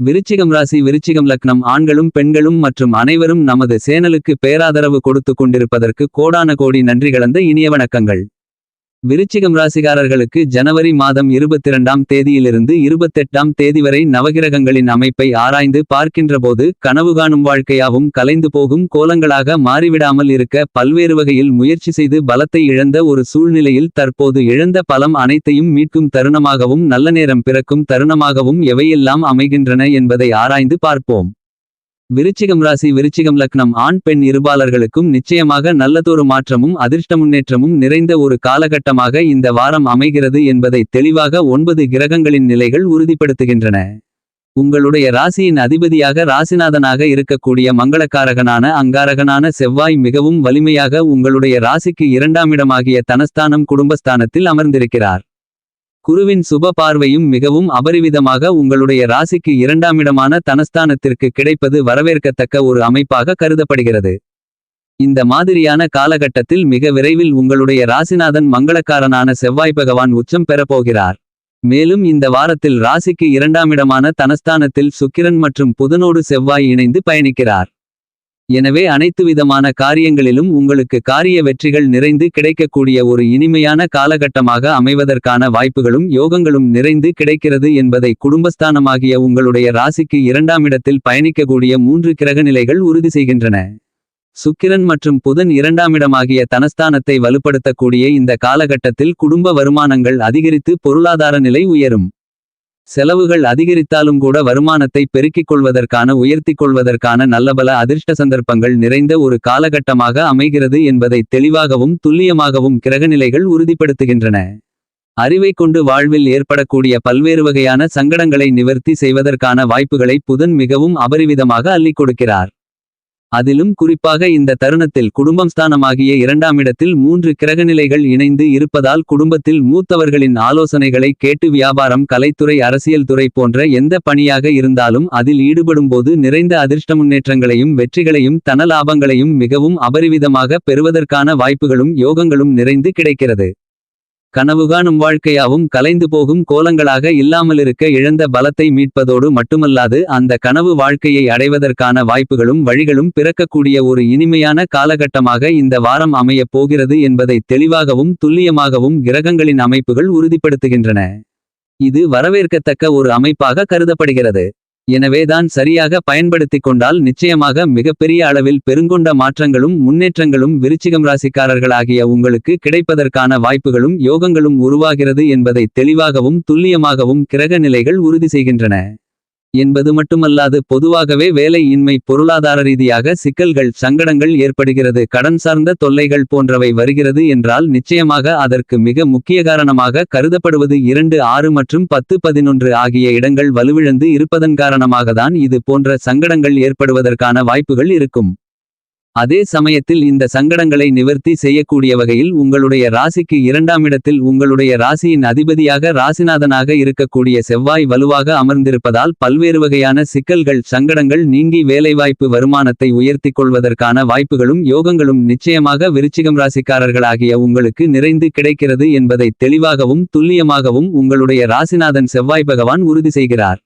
விருச்சிகம் ராசி விருச்சிகம் லக்னம் ஆண்களும் பெண்களும் மற்றும் அனைவரும் நமது சேனலுக்கு பேராதரவு கொடுத்து கொண்டிருப்பதற்கு கோடான கோடி நன்றி கலந்த இனிய வணக்கங்கள். விருச்சிகம் ராசிகாரர்களுக்கு ஜனவரி மாதம் இருபத்திரண்டாம் தேதியிலிருந்து இருபத்தெட்டாம் தேதி வரை நவகிரகங்களின் அமைப்பை ஆராய்ந்து பார்க்கின்றபோது கனவு காணும் வாழ்க்கையாவும் கலைந்து போகும் கோலங்களாக மாறிவிடாமல் இருக்க பல்வேறு வகையில் முயற்சி செய்து பலத்தை இழந்த ஒரு சூழ்நிலையில் தற்போது இழந்த பலம் அனைத்தையும் மீட்கும் தருணமாகவும் நல்ல நேரம் பிறக்கும் தருணமாகவும் எவையெல்லாம் அமைகின்றன என்பதை ஆராய்ந்து பார்ப்போம். விருச்சிகம் ராசி விருச்சிகம் லக்னம். ஆண் பெண் இருபாலர்களுக்கும் நிச்சயமாக நல்லதொரு மாற்றமும் அதிர்ஷ்ட முன்னேற்றமும் நிறைந்த ஒரு காலகட்டமாக இந்த வாரம் அமைகிறது என்பதை தெளிவாக ஒன்பது கிரகங்களின் நிலைகள் உறுதிப்படுத்துகின்றன. உங்களுடைய ராசியின் அதிபதியாக ராசிநாதனாக இருக்கக்கூடிய மங்களக்காரகனான அங்காரகனான செவ்வாய் மிகவும் வலிமையாக உங்களுடைய ராசிக்கு இரண்டாமிடமாகிய தனஸ்தானம் குடும்பஸ்தானத்தில் அமர்ந்திருக்கிறார். குருவின் சுப பார்வையும் மிகவும் அபரிவிதமாக உங்களுடைய ராசிக்கு இரண்டாமிடமான தனஸ்தானத்திற்கு கிடைப்பது வரவேற்கத்தக்க ஒரு அமைப்பாக கருதப்படுகிறது. இந்த மாதிரியான காலகட்டத்தில் மிக விரைவில் உங்களுடைய ராசிநாதன் மங்களக்காரனான செவ்வாய் பகவான் உச்சம் பெறப்போகிறார் மேலும் இந்த வாரத்தில் ராசிக்கு இரண்டாமிடமான தனஸ்தானத்தில் சுக்கிரன் மற்றும் புதனோடு செவ்வாய் இணைந்து பயணிக்கிறார். எனவே அனைத்து விதமான காரியங்களிலும் உங்களுக்கு காரிய வெற்றிகள் நிறைந்து கிடைக்கக்கூடிய ஒரு இனிமையான காலகட்டமாக அமைவதற்கான வாய்ப்புகளும் யோகங்களும் நிறைந்து கிடைக்கிறது என்பதை குடும்பஸ்தானமாகிய உங்களுடைய ராசிக்கு இரண்டாம் இடத்தில் பயணிக்கக்கூடிய மூன்று கிரகநிலைகள் உறுதி செய்கின்றன. சுக்கிரன் மற்றும் புதன் இரண்டாமிடமாகிய தனஸ்தானத்தை வலுப்படுத்தக்கூடிய இந்த காலகட்டத்தில் குடும்ப வருமானங்கள் அதிகரித்து பொருளாதார நிலை உயரும். செலவுகள் அதிகரித்தாலும் கூட வருமானத்தை பெருக்கிக் கொள்வதற்கான உயர்த்தி கொள்வதற்கான நல்லபல அதிர்ஷ்ட சந்தர்ப்பங்கள் நிறைந்த ஒரு காலகட்டமாக அமைகிறது என்பதை தெளிவாகவும் துல்லியமாகவும் கிரகநிலைகள் உறுதிப்படுத்துகின்றன. அறிவை கொண்டு வாழ்வில் ஏற்படக்கூடிய பல்வேறு வகையான சங்கடங்களை நிவர்த்தி செய்வதற்கான வாய்ப்புகளை புதன் மிகவும் அபரிவிதமாக அள்ளிக் கொடுக்கிறார். அதிலும் குறிப்பாக இந்த தருணத்தில் குடும்பம் ஸ்தானமாகிய இரண்டாமிடத்தில் மூன்று கிரகநிலைகள் இணைந்து இருப்பதால் குடும்பத்தில் மூத்தவர்களின் ஆலோசனைகளை கேட்டு வியாபாரம் கலைத்துறை அரசியல் துறை போன்ற எந்த பணியாக இருந்தாலும் அதில் ஈடுபடும்போது நிறைந்த அதிர்ஷ்ட முன்னேற்றங்களையும் வெற்றிகளையும் தன லாபங்களையும் மிகவும் அபரிவிதமாக பெறுவதற்கான வாய்ப்புகளும் யோகங்களும் நிறைந்து கிடைக்கிறது. கனவு காணும் வாழ்க்கையாவும் கலைந்து போகும் கோலங்களாக இல்லாமலிருக்க இழந்த பலத்தை மீட்பதோடு மட்டுமல்லாது அந்த கனவு வாழ்க்கையை அடைவதற்கான வாய்ப்புகளும் வழிகளும் பிறக்கக்கூடிய ஒரு இனிமையான காலகட்டமாக இந்த வாரம் அமையப் போகிறது என்பதை தெளிவாகவும் துல்லியமாகவும் கிரகங்களின் அமைப்புகள் உறுதிப்படுத்துகின்றன. இது வரவேற்கத்தக்க ஒரு அமைப்பாக கருதப்படுகிறது. எனவேதான் சரியாக பயன்படுத்திக் கொண்டால் நிச்சயமாக மிகப்பெரிய அளவில் பெருங்கொண்ட மாற்றங்களும் முன்னேற்றங்களும் விருச்சிகம் ராசிக்காரர்களாகிய உங்களுக்கு கிடைப்பதற்கான வாய்ப்புகளும் யோகங்களும் உருவாகிறது என்பதை தெளிவாகவும் துல்லியமாகவும் கிரக நிலைகள் உறுதி செய்கின்றன. என்பது மட்டுமல்லாது பொதுவாகவே வேலை இன்மை பொருளாதார ரீதியாக சிக்கல்கள் சங்கடங்கள் ஏற்படுகிறது. கடன் சார்ந்த தொல்லைகள் போன்றவை வருகிறது என்றால் நிச்சயமாக அதற்கு மிக முக்கிய காரணமாக கருதப்படுவது இரண்டு ஆறு மற்றும் பத்து பதினொன்று ஆகிய இடங்கள் வலுவிழந்து இருப்பதன் காரணமாகத்தான் இது போன்ற சங்கடங்கள் ஏற்படுவதற்கான வாய்ப்புகள் இருக்கும். அதே சமயத்தில் இந்த சங்கடங்களை நிவர்த்தி செய்யக்கூடிய வகையில் உங்களுடைய ராசிக்கு இரண்டாம் இடத்தில் உங்களுடைய ராசியின் அதிபதியாக ராசிநாதனாக இருக்கக்கூடிய செவ்வாய் வலுவாக அமர்ந்திருப்பதால் பல்வேறு வகையான சிக்கல்கள் சங்கடங்கள் நீங்கி வேலைவாய்ப்பு வருமானத்தை உயர்த்தி கொள்வதற்கான வாய்ப்புகளும் யோகங்களும் நிச்சயமாக விருச்சிகம் ராசிக்காரர்களாகிய உங்களுக்கு நிறைந்து கிடைக்கிறது என்பதை தெளிவாகவும் துல்லியமாகவும் உங்களுடைய ராசிநாதன் செவ்வாய் பகவான் உறுதி செய்கிறார்.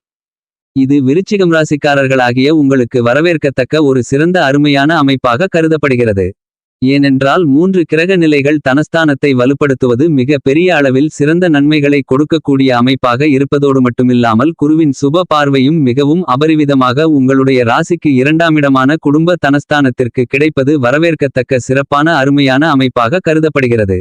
இது விருச்சிகம் ராசிக்காரர்களாகிய உங்களுக்கு வரவேற்கத்தக்க ஒரு சிறந்த அருமையான அமைப்பாக கருதப்படுகிறது. ஏனென்றால் மூன்று கிரக நிலைகள் தனஸ்தானத்தை வலுப்படுத்துவது மிக பெரிய அளவில் சிறந்த நன்மைகளை கொடுக்கக்கூடிய அமைப்பாக இருப்பதோடு மட்டுமில்லாமல் குருவின் சுப பார்வையும் மிகவும் அபரிவிதமாக உங்களுடைய ராசிக்கு இரண்டாமிடமான குடும்ப தனஸ்தானத்திற்கு கிடைப்பது வரவேற்கத்தக்க சிறப்பான அருமையான அமைப்பாக கருதப்படுகிறது.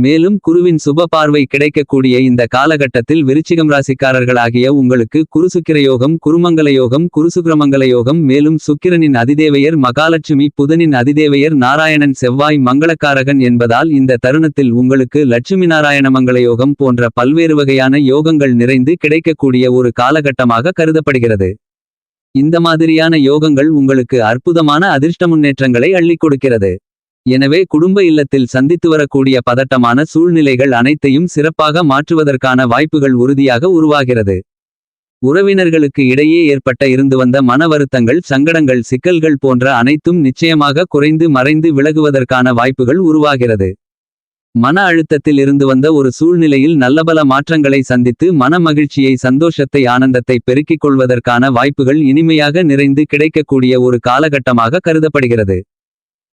மேலும் குருவின் சுப பார்வை கிடைக்கக்கூடிய இந்த காலகட்டத்தில் விருச்சிகம் ராசிக்காரர்களாகிய உங்களுக்கு குருசுக்கிர யோகம் குருமங்கல யோகம் குருசுக்கிரமங்கல யோகம் மேலும் சுக்கிரனின் அதிதேவையர் மகாலட்சுமி புதனின் அதிதேவையர் நாராயணன் செவ்வாய் மங்களக்காரகன் என்பதால் இந்த தருணத்தில் உங்களுக்கு லட்சுமி நாராயண மங்கள யோகம் போன்ற பல்வேறு வகையான யோகங்கள் நிறைந்து கிடைக்கக்கூடிய ஒரு காலகட்டமாக கருதப்படுகிறது. இந்த மாதிரியான யோகங்கள் உங்களுக்கு அற்புதமான அதிர்ஷ்ட முன்னேற்றங்களை அள்ளிக் கொடுக்கிறது. எனவே குடும்ப இல்லத்தில் சந்தித்து வரக்கூடிய பதட்டமான சூழ்நிலைகள் அனைத்தையும் சிறப்பாக மாற்றுவதற்கான வாய்ப்புகள் உறுதியாக உருவாகிறது. உறவினர்களுக்கு இடையே ஏற்பட்ட இருந்து வந்த மன வருத்தங்கள் சங்கடங்கள் சிக்கல்கள் போன்ற அனைத்தும் நிச்சயமாக குறைந்து மறைந்து விலகுவதற்கான வாய்ப்புகள் உருவாகிறது. மன அழுத்தத்தில் இருந்து வந்த ஒரு சூழ்நிலையில் நல்லபல மாற்றங்களை சந்தித்து மன மகிழ்ச்சியை சந்தோஷத்தை ஆனந்தத்தை பெருக்கிக் கொள்வதற்கான வாய்ப்புகள் இனிமையாக நிறைந்து கிடைக்கக்கூடிய ஒரு காலகட்டமாக கருதப்படுகிறது.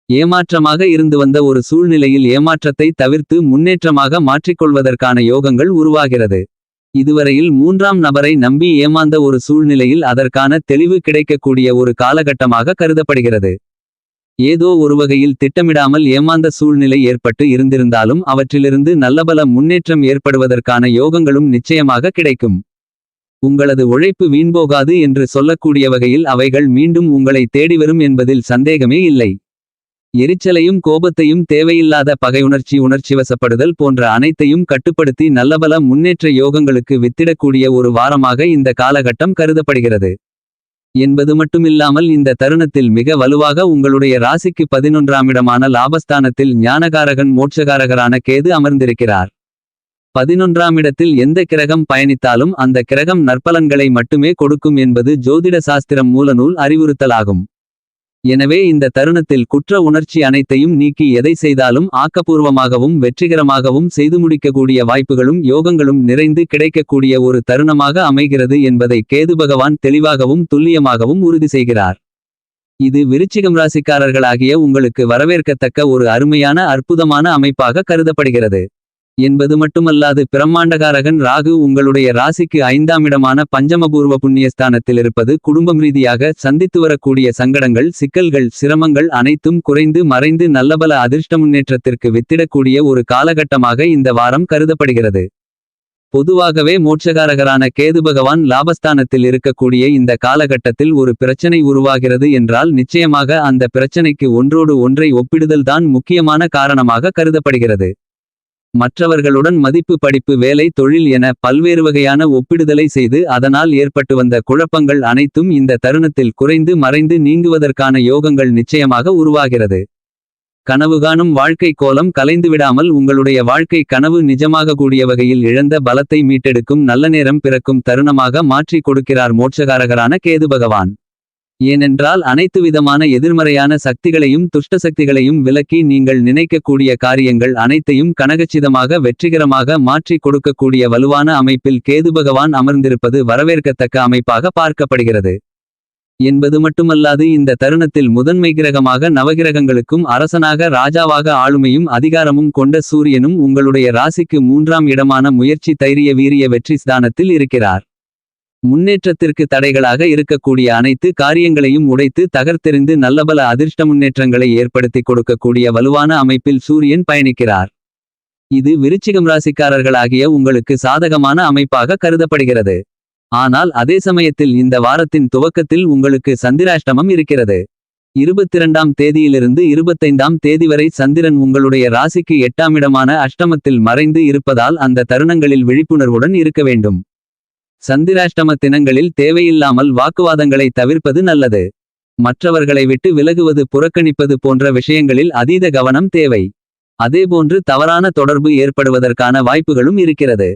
ஏமாற்றமாக இருந்து வந்த ஒரு சூழ்நிலையில் ஏமாற்றத்தை தவிர்த்து முன்னேற்றமாக மாற்றிக்கொள்வதற்கான யோகங்கள் உருவாகிறது. இதுவரையில் மூன்றாம் நபரை நம்பி ஏமாந்த ஒரு சூழ்நிலையில் அதற்கான தெளிவு கிடைக்கக்கூடிய ஒரு காலகட்டமாக கருதப்படுகிறது. ஏதோ ஒரு வகையில் திட்டமிடாமல் ஏமாந்த சூழ்நிலை ஏற்பட்டு இருந்திருந்தாலும் அவற்றிலிருந்து நல்லபல முன்னேற்றம் ஏற்படுவதற்கான யோகங்களும் நிச்சயமாக கிடைக்கும். உங்களது உழைப்பு வீண்போகாது என்று சொல்லக்கூடிய வகையில் அவைகள் மீண்டும் உங்களை தேடிவரும் என்பதில் சந்தேகமே இல்லை. எரிச்சலையும் கோபத்தையும் தேவையில்லாத பகையுணர்ச்சி உணர்ச்சிவசப்படுதல் போன்ற அனைத்தையும் கட்டுப்படுத்தி நல்லபல முன்னேற்ற யோகங்களுக்கு வித்திடக்கூடிய ஒரு வாரமாக இந்த காலகட்டம் கருதப்படுகிறது. என்பது மட்டுமில்லாமல் இந்த தருணத்தில் மிக வலுவாக உங்களுடைய ராசிக்கு பதினொன்றாம் இடமான லாபஸ்தானத்தில் ஞானகாரகன் மோட்சகாரகரான கேது அமர்ந்திருக்கிறார். பதினொன்றாம் இடத்தில் எந்த கிரகம் பயணித்தாலும் அந்த கிரகம் நற்பலன்களை மட்டுமே கொடுக்கும் என்பது ஜோதிட சாஸ்திரம் மூலநூல் அறிவுறுத்தலாகும். எனவே இந்த தருணத்தில் குற்ற உணர்ச்சி அனைத்தையும் நீக்கி எதை செய்தாலும் ஆக்கப்பூர்வமாகவும் வெற்றிகரமாகவும் செய்து முடிக்கக்கூடிய வாய்ப்புகளும் யோகங்களும் நிறைந்து கிடைக்கக்கூடிய ஒரு தருணமாக அமைகிறது என்பதை கேது பகவான் தெளிவாகவும் துல்லியமாகவும் உறுதி செய்கிறார். இது விருச்சிகம் ராசிக்காரர்களாகிய உங்களுக்கு வரவேற்கத்தக்க ஒரு அருமையான அற்புதமான அமைப்பாக கருதப்படுகிறது. என்பது மட்டுமல்லாது பிரம்மாண்டகாரகன் ராகு உங்களுடைய ராசிக்கு ஐந்தாம் இடமான பஞ்சமபூர்வ புண்ணியஸ்தானத்தில் இருப்பது குடும்பம் ரீதியாக சந்தித்து வரக்கூடிய சங்கடங்கள் சிக்கல்கள் சிரமங்கள் அனைத்தும் குறைந்து மறைந்து நல்லபல அதிர்ஷ்ட முன்னேற்றத்திற்கு வித்திடக்கூடிய ஒரு காலகட்டமாக இந்த வாரம் கருதப்படுகிறது. பொதுவாகவே மோட்சகாரகரான கேது பகவான் லாபஸ்தானத்தில் இருக்கக்கூடிய இந்த காலகட்டத்தில் ஒரு பிரச்சனை உருவாகிறது என்றால் நிச்சயமாக அந்த பிரச்சனைக்கு ஒன்றோடு ஒன்றை ஒப்பிடுதல் தான் முக்கியமான காரணமாக கருதப்படுகிறது. மற்றவர்களுடன் மதிப்பு படிப்பு வேலை தொழில் என பல்வேறு வகையான ஒப்பிடுதலை செய்து அதனால் ஏற்பட்டு வந்த குழப்பங்கள் அனைத்தும் இந்த தருணத்தில் குறைந்து மறைந்து நீங்குவதற்கான யோகங்கள் நிச்சயமாக உருவாகிறது. கனவு காணும் வாழ்க்கை கோலம் கலைந்துவிடாமல் உங்களுடைய வாழ்க்கை கனவு நிஜமாக கூடிய வகையில் இழந்த பலத்தை மீட்டெடுக்கும் நல்ல நேரம் பிறக்கும் தருணமாக மாற்றிக் கொடுக்கிறார் மோட்சகாரகரான கேது பகவான். ஏனென்றால் அனைத்து விதமான எதிர்மறையான சக்திகளையும் துஷ்ட சக்திகளையும் விலக்கி நீங்கள் நினைக்கக்கூடிய காரியங்கள் அனைத்தையும் கனகச்சிதமாக வெற்றிகரமாக மாற்றி கொடுக்கக்கூடிய வலுவான அமைப்பில் கேது பகவான் அமர்ந்திருப்பது வரவேற்கத்தக்க அமைப்பாக பார்க்கப்படுகிறது. என்பது மட்டுமல்லாது இந்த தருணத்தில் முதன்மை கிரகமாக நவகிரகங்களுக்கும் அரசனாக ராஜாவாக ஆளுமையும் அதிகாரமும் கொண்ட சூரியனும் உங்களுடைய ராசிக்கு மூன்றாம் இடமான முயற்சி தைரிய வீரிய வெற்றி ஸ்தானத்தில் இருக்கிறார். முன்னேற்றத்திற்கு தடைகளாக இருக்கக்கூடிய அனைத்து காரியங்களையும் உடைத்து தகர்த்தெறிந்து நல்லபல அதிர்ஷ்ட முன்னேற்றங்களை ஏற்படுத்தி கொடுக்கக்கூடிய வலுவான அமைப்பில் சூரியன் பயணிக்கிறார். இது விருச்சிகம் ராசிக்காரர்களாகிய உங்களுக்கு சாதகமான அமைப்பாக கருதப்படுகிறது. ஆனால் அதே சமயத்தில் இந்த வாரத்தின் துவக்கத்தில் உங்களுக்கு சந்திராஷ்டமம் இருக்கிறது. இருபத்திரண்டாம் தேதியிலிருந்து இருபத்தைந்தாம் தேதி வரை சந்திரன் உங்களுடைய ராசிக்கு எட்டாம் இடமான அஷ்டமத்தில் மறைந்து இருப்பதால் அந்த தருணங்களில் விழிப்புணர்வுடன் இருக்க வேண்டும். சந்திராஷ்டம தினங்களில் தேவையில்லாமல் வாக்குவாதங்களை தவிர்ப்பது நல்லது. மற்றவர்களை விட்டு விலகுவது புறக்கணிப்பது போன்ற விஷயங்களில் அதீத கவனம் தேவை. அதேபோன்று தவறான தொடர்பு ஏற்படுவதற்கான வாய்ப்புகளும் இருக்கிறது.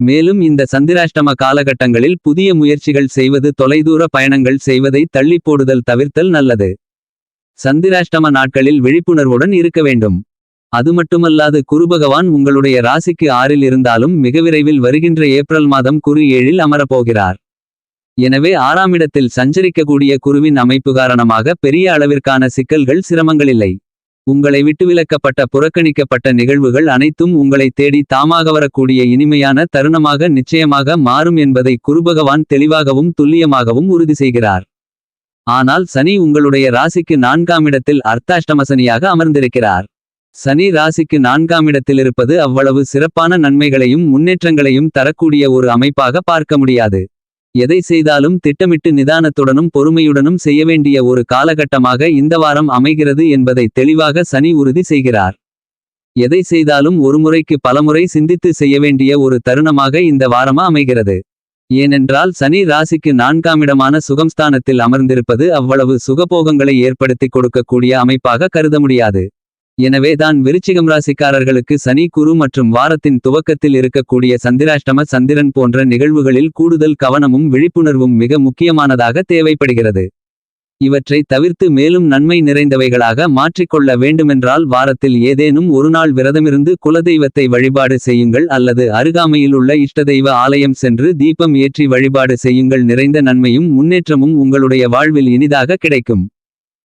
மேலும் இந்த சந்திராஷ்டம காலகட்டங்களில் புதிய முயற்சிகள் செய்வது தொலைதூர பயணங்கள் செய்வதை தள்ளிப் போடுதல் தவிர்த்தல் நல்லது. சந்திராஷ்டம நாட்களில் விழிப்புணர்வுடன் இருக்க வேண்டும். அது மட்டுமல்லாது குருபகவான் உங்களுடைய ராசிக்கு ஆறில் இருந்தாலும் மிக விரைவில் வருகின்ற ஏப்ரல் மாதம் குரு ஏழில் அமரப்போகிறார். எனவே ஆறாம் இடத்தில் சஞ்சரிக்கக்கூடிய குருவின் அமைப்பு காரணமாக பெரிய அளவிற்கான சிக்கல்கள் சிரமங்களில்லை. உங்களை விட்டுவிலக்கப்பட்ட புறக்கணிக்கப்பட்ட நிகழ்வுகள் அனைத்தும் உங்களை தேடி தாமாக வரக்கூடிய இனிமையான தருணமாக நிச்சயமாக மாறும் என்பதை குருபகவான் தெளிவாகவும் துல்லியமாகவும் உறுதி செய்கிறார். ஆனால் சனி உங்களுடைய ராசிக்கு நான்காம் இடத்தில் அர்த்தாஷ்டமசனியாக அமர்ந்திருக்கிறார். சனி ராசிக்கு நான்காம் இடத்திலிருப்பது அவ்வளவு சிறப்பான நன்மைகளையும் முன்னேற்றங்களையும் தரக்கூடிய ஒரு அமைப்பாக பார்க்க முடியாது. எதை செய்தாலும் திட்டமிட்டு நிதானத்துடனும் பொறுமையுடனும் செய்ய வேண்டிய ஒரு காலகட்டமாக இந்த வாரம் அமைகிறது என்பதை தெளிவாக சனி உறுதி செய்கிறார். எதை செய்தாலும் ஒருமுறைக்கு பலமுறை சிந்தித்து செய்ய வேண்டிய ஒரு தருணமாக இந்த வாரமா அமைகிறது. ஏனென்றால் சனி ராசிக்கு நான்காம் இடமான சுகம்ஸ்தானத்தில் அமர்ந்திருப்பது அவ்வளவு சுகபோகங்களை ஏற்படுத்திக் கொடுக்கக்கூடிய அமைப்பாக கருத முடியாது. எனவே தான் விருச்சிகம் ராசிக்காரர்களுக்கு சனி குரு மற்றும் வாரத்தின் துவக்கத்தில் இருக்கக்கூடிய சந்திராஷ்டம சந்திரன் போன்ற நிகழ்வுகளில் கூடுதல் கவனமும் விழிப்புணர்வும் மிக முக்கியமானதாக தேவைப்படுகிறது. இவற்றை தவிர்த்து மேலும் நன்மை நிறைந்தவைகளாக மாற்றிக்கொள்ள வேண்டுமென்றால் வாரத்தில் ஏதேனும் ஒருநாள் விரதமிருந்து குலதெய்வத்தை வழிபாடு செய்யுங்கள் அல்லது அருகாமையில் உள்ள இஷ்டதெய்வ ஆலயம் சென்று தீபம் ஏற்றி வழிபாடு செய்யுங்கள். நிறைந்த நன்மையும் முன்னேற்றமும் உங்களுடைய வாழ்வில் இனிதாக கிடைக்கும்.